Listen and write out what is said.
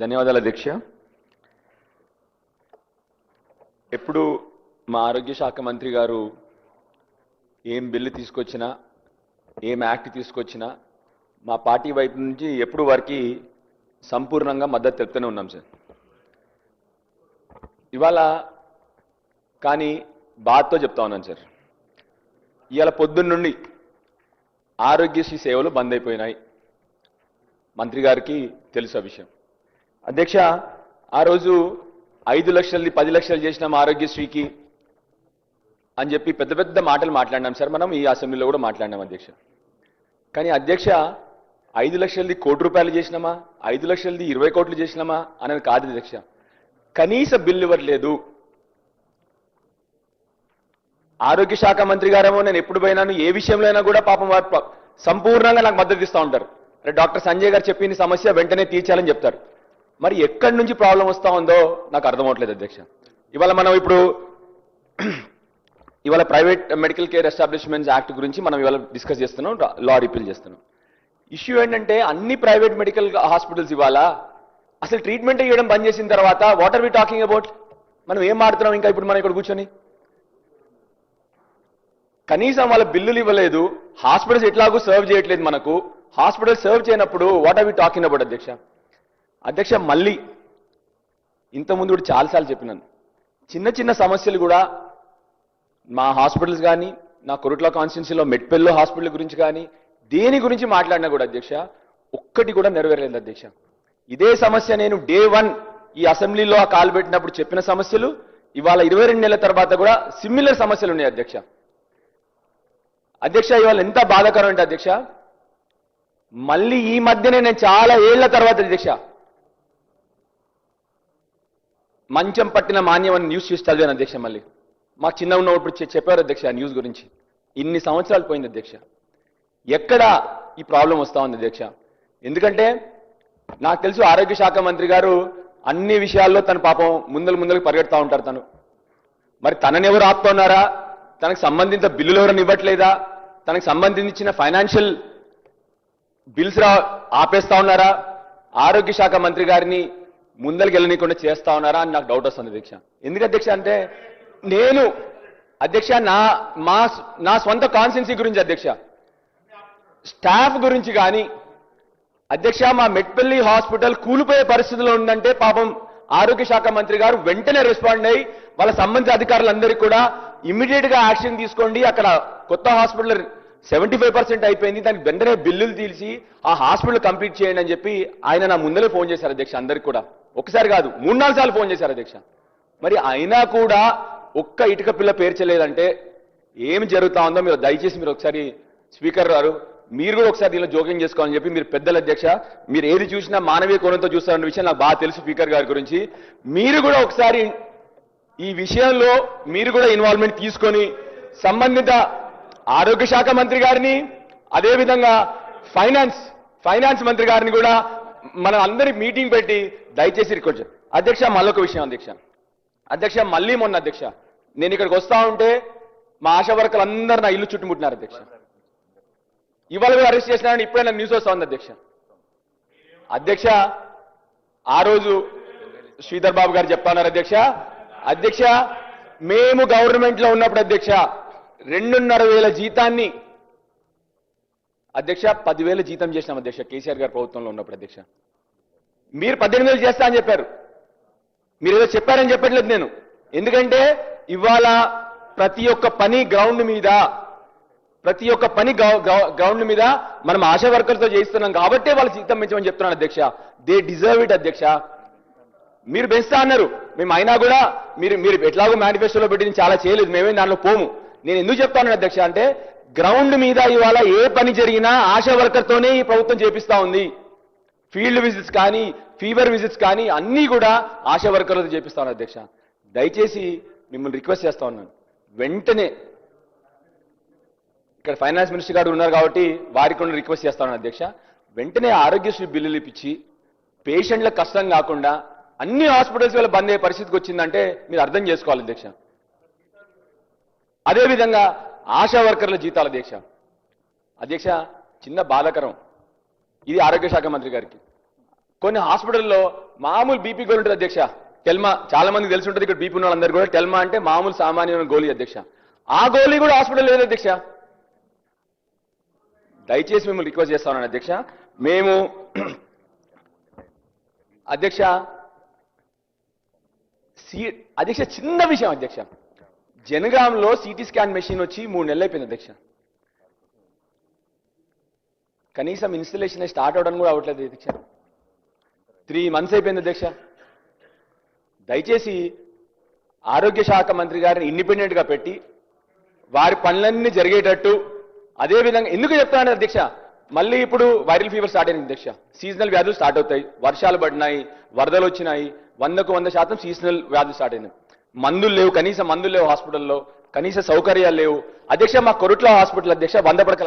ధన్యవాదాలు దీక్ష. ఎప్పుడు మా ఆరోగ్య శాఖ మంత్రి గారు ఏం బిల్లు తీసుకొచ్చినా ఏం యాక్ట్ తీసుకొచ్చినా మా పార్టీ వైపు నుంచి ఎప్పుడు వారికి సంపూర్ణంగా మద్దతు తెలుపుతూనే ఉన్నాం సార్. ఇవాళ కానీ బాధతో చెప్తా ఉన్నాను సార్. ఇవాళ పొద్దున్న నుండి ఆరోగ్యశ్రీ సేవలు బంద్ అయిపోయినాయి. మంత్రి గారికి తెలుసు ఆ విషయం. అధ్యక్ష ఆ రోజు ఐదు లక్షలది పది లక్షలు చేసినాం ఆరోగ్యశ్రీకి అని చెప్పి పెద్ద పెద్ద మాటలు మాట్లాడినాం సార్ మనం ఈ అసెంబ్లీలో కూడా మాట్లాడినాం అధ్యక్ష. కానీ అధ్యక్ష ఐదు లక్షలది కోటి రూపాయలు చేసినామా? ఐదు లక్షలది ఇరవై కోట్లు చేసినామా? అనేది కాదు అధ్యక్ష. కనీస బిల్లు ఇవ్వట్లేదు ఆరోగ్య శాఖ మంత్రి గారేమో నేను ఎప్పుడు పోయినాను ఏ విషయంలో అయినా కూడా పాపం వారు సంపూర్ణంగా నాకు మద్దతు ఇస్తూ ఉంటారు. డాక్టర్ సంజయ్ గారు చెప్పిన సమస్య వెంటనే తీర్చాలని చెప్తారు. మరి ఎక్కడి నుంచి ప్రాబ్లం వస్తూ ఉందో నాకు అర్థమవట్లేదు అధ్యక్ష. ఇవాళ మనం ఇప్పుడు ఇవాళ private medical care establishments act గురించి మనం ఇవాళ డిస్కస్ చేస్తున్నాం లా రిపీల్ చేస్తున్నాం. ఇష్యూ ఏంటంటే అన్ని ప్రైవేట్ మెడికల్ హాస్పిటల్స్ ఇవాళ అసలు ట్రీట్మెంట్ ఇవ్వడం బంద్ చేసిన తర్వాత what are we talking about మనం ఏం మాడుతున్నాం ఇంకా ఇప్పుడు మనం ఇక్కడ కూర్చొని? కనీసం వాళ్ళ బిల్లులు ఇవ్వలేదు హాస్పిటల్స్ ఎట్లాగూ సర్వ్ చేయట్లేదు మనకు. హాస్పిటల్ సర్వ్ చేయనప్పుడు what are we talking about అధ్యక్ష? అధ్యక్ష మళ్ళీ ఇంతకుముందు కూడా చాలాసార్లు చెప్పినాను. చిన్న చిన్న సమస్యలు కూడా మా హాస్పిటల్స్ కానీ నా కొరుట్ల కాన్స్టిట్యున్సీలో మెట్పెల్లో హాస్పిటల్ గురించి కానీ దేని గురించి మాట్లాడినా కూడా అధ్యక్ష ఒక్కటి కూడా నెరవేరలేదు అధ్యక్ష. ఇదే సమస్య నేను డే వన్ ఈ అసెంబ్లీలో ఆ కాలు పెట్టినప్పుడు చెప్పిన సమస్యలు ఇవాళ ఇరవై రెండు నెలల తర్వాత కూడా సిమిలర్ సమస్యలు ఉన్నాయి అధ్యక్ష. అధ్యక్ష ఇవాళ ఎంత బాధాకరం అంటే అధ్యక్ష మళ్ళీ ఈ మధ్యనే నేను చాలా ఏళ్ళ తర్వాత అధ్యక్ష మంచం పట్టిన మాన్యం అని న్యూస్ చూసి చదివాను అధ్యక్ష మళ్ళీ. మా చిన్న ఉన్నప్పుడు చెప్పారు అధ్యక్ష ఆ న్యూస్ గురించి. ఇన్ని సంవత్సరాలు పోయింది అధ్యక్ష. ఎక్కడ ఈ ప్రాబ్లం వస్తూ ఉంది అధ్యక్ష? ఎందుకంటే నాకు తెలుసు ఆరోగ్య శాఖ మంత్రి గారు అన్ని విషయాల్లో తన పాపం ముందలు ముందలకు పరిగెడతా ఉంటారు తను. మరి తనని ఎవరు ఆపుతున్నారా? తనకు సంబంధిత బిల్లులు ఎవరైనా ఇవ్వట్లేదా? తనకు సంబంధించిన ఫైనాన్షియల్ బిల్స్ రా ఆపేస్తా ఉన్నారా? ఆరోగ్య శాఖ మంత్రి గారిని ముందరికి వెళ్ళనీయకుండా చేస్తా ఉన్నారా అని నాకు డౌట్ వస్తుంది అధ్యక్ష ఎందుకు అధ్యక్ష అంటే నేను అధ్యక్ష నా మా నా సొంత కాన్స్టిట్యున్సీ గురించి అధ్యక్ష. స్టాఫ్ గురించి కానీ అధ్యక్ష మా మెట్పల్లి హాస్పిటల్ కూలిపోయే పరిస్థితిలో ఉందంటే పాపం ఆరోగ్య శాఖ మంత్రి గారు వెంటనే రెస్పాండ్ అయ్యి వాళ్ళ సంబంధిత అధికారులందరికీ కూడా ఇమ్మీడియట్గా యాక్షన్ తీసుకోండి. అక్కడ కొత్త హాస్పిటల్ సెవెంటీ ఫైవ్ పర్సెంట్ అయిపోయింది. దానికి వెంటనే బిల్లులు తీసి ఆ హాస్పిటల్ కంప్లీట్ చేయండి అని చెప్పి ఆయన నా ముందరే ఫోన్ చేశారు అధ్యక్ష అందరికి కూడా. ఒకసారి కాదు మూడు నాలుగు సార్లు ఫోన్ చేశారు అధ్యక్ష. మరి అయినా కూడా ఒక్క ఇటుక పిల్ల పేర్చలేదంటే ఏం జరుగుతా ఉందో మీరు దయచేసి మీరు ఒకసారి స్పీకర్ గారు మీరు కూడా ఒకసారి దీనిలో జోక్యం చేసుకోవాలని చెప్పి మీరు పెద్దల అధ్యక్ష మీరు ఏది చూసినా మానవీయ కోణంతో చూస్తారన్న విషయం నాకు బాగా తెలుసు స్పీకర్ గారి గురించి. మీరు కూడా ఒకసారి ఈ విషయంలో మీరు కూడా ఇన్వాల్వ్మెంట్ తీసుకొని సంబంధిత ఆరోగ్య శాఖ మంత్రి గారిని అదేవిధంగా ఫైనాన్స్ ఫైనాన్స్ మంత్రి గారిని కూడా మనం అందరి మీటింగ్ పెట్టి దయచేసి రిక్వెస్ట్ అధ్యక్ష మళ్ళొక విషయం అధ్యక్ష. అధ్యక్ష మళ్ళీ మొన్న అధ్యక్ష. నేను ఇక్కడికి వస్తా ఉంటే మా ఆశా వర్కర్లు అందరు నా ఇల్లు చుట్టుముట్టినారు అధ్యక్ష. ఇవాళ కూడా అరెస్ట్ చేసినారని ఇప్పుడైనా న్యూస్ వస్తా ఉంది అధ్యక్ష. అధ్యక్ష ఆ రోజు శ్రీధర్ బాబు గారు చెప్తా ఉన్నారు అధ్యక్ష. అధ్యక్ష మేము గవర్నమెంట్లో ఉన్నప్పుడు అధ్యక్ష రెండున్నర వేల జీతాన్ని అధ్యక్ష పదివేలు జీతం చేసినాం అధ్యక్ష కేసీఆర్ గారు ప్రభుత్వంలో ఉన్నప్పుడు అధ్యక్ష. మీరు పద్దెనిమిది వేలు చేస్తా అని చెప్పారు. మీరు ఏదో చెప్పారని చెప్పట్లేదు నేను. ఎందుకంటే ఇవాళ ప్రతి ఒక్క పని గ్రౌండ్ మీద ప్రతి ఒక్క పని గ్రౌండ్ మీద మనం ఆశా వర్కర్తో చేయిస్తున్నాం కాబట్టే వాళ్ళు జీతం పెంచమని చెప్తున్నాను అధ్యక్ష. దే డిజర్వ్ ఇట్ అధ్యక్ష. మీరు పెంచుతా అన్నారు. మేము అయినా కూడా మీరు మీరు ఎట్లాగో మేనిఫెస్టోలో పెట్టి చాలా చేయలేదు. మేమే దానిలో పోము. నేను ఎందుకు చెప్తాను అధ్యక్ష అంటే గ్రౌండ్ మీద ఇవాళ ఏ పని జరిగినా ఆశా వర్కర్తోనే ఈ ప్రభుత్వం చేపిస్తా ఉంది. ఫీల్డ్ విజిట్స్ కానీ ఫీవర్ విజిట్స్ కానీ అన్నీ కూడా ఆశా వర్కర్లతో చేపిస్తా ఉన్నాను అధ్యక్ష. దయచేసి మిమ్మల్ని రిక్వెస్ట్ చేస్తా ఉన్నాను. వెంటనే ఇక్కడ ఫైనాన్స్ మినిస్టర్ గారు ఉన్నారు కాబట్టి వారికి కూడా రిక్వెస్ట్ చేస్తాను అధ్యక్ష. వెంటనే ఆరోగ్యశ్రీ బిల్లులు ఇప్పించి పేషెంట్లకు కష్టం కాకుండా అన్ని హాస్పిటల్స్ వల్ల బంద్ అయ్యే పరిస్థితికి వచ్చిందంటే మీరు అర్థం చేసుకోవాలి అధ్యక్ష. అదేవిధంగా ఆశా వర్కర్ల జీతాల అధ్యక్ష. అధ్యక్ష చిన్న బాధకరం. ఇది ఆరోగ్య శాఖ మంత్రి గారికి. కొన్ని హాస్పిటల్లో మామూలు బీపీ గోళీ ఉంటుంది అధ్యక్ష. టెల్మా చాలా మందికి తెలిసి ఉంటుంది ఇక్కడ బీపీ ఉన్న వాళ్ళందరూ కూడా టెల్మా అంటే మామూలు సామాన్యమైన గోళీ అధ్యక్ష. ఆ గోళీ కూడా హాస్పిటల్ లేదు అధ్యక్ష. దయచేసి మిమ్మల్ని రిక్వెస్ట్ చేస్తా ఉన్నాను అధ్యక్ష. మేము అధ్యక్ష సీ అధ్యక్ష చిన్న విషయం అధ్యక్ష. జనగాంలో సిటీ స్కాన్ మెషిన్ వచ్చి మూడు నెలలు అయిపోయింది అధ్యక్ష. కనీసం ఇన్స్టలేషన్ స్టార్ట్ అవడం కూడా అవ్వట్లేదు అధ్యక్ష. త్రీ మంత్స్ అయిపోయింది అధ్యక్ష. దయచేసి ఆరోగ్య శాఖ మంత్రి గారిని ఇండిపెండెంట్గా పెట్టి వారి పనులన్నీ జరిగేటట్టు అదేవిధంగా ఎందుకు చెప్తాను అధ్యక్ష మళ్ళీ ఇప్పుడు వైరల్ ఫీవర్ స్టార్ట్ అయింది అధ్యక్ష. సీజనల్ వ్యాధులు స్టార్ట్ అవుతాయి. వర్షాలు పడినాయి వరదలు వచ్చినాయి వందకు వంద శాతం సీజనల్ వ్యాధులు స్టార్ట్ అయినాయి. మందులు లేవు కనీసం మందులు లేవు హాస్పిటల్లో కనీస సౌకర్యాలు లేవు. అధ్యక్ష మా కొరుట్ల హాస్పిటల్ అధ్యక్ష వంద పడకల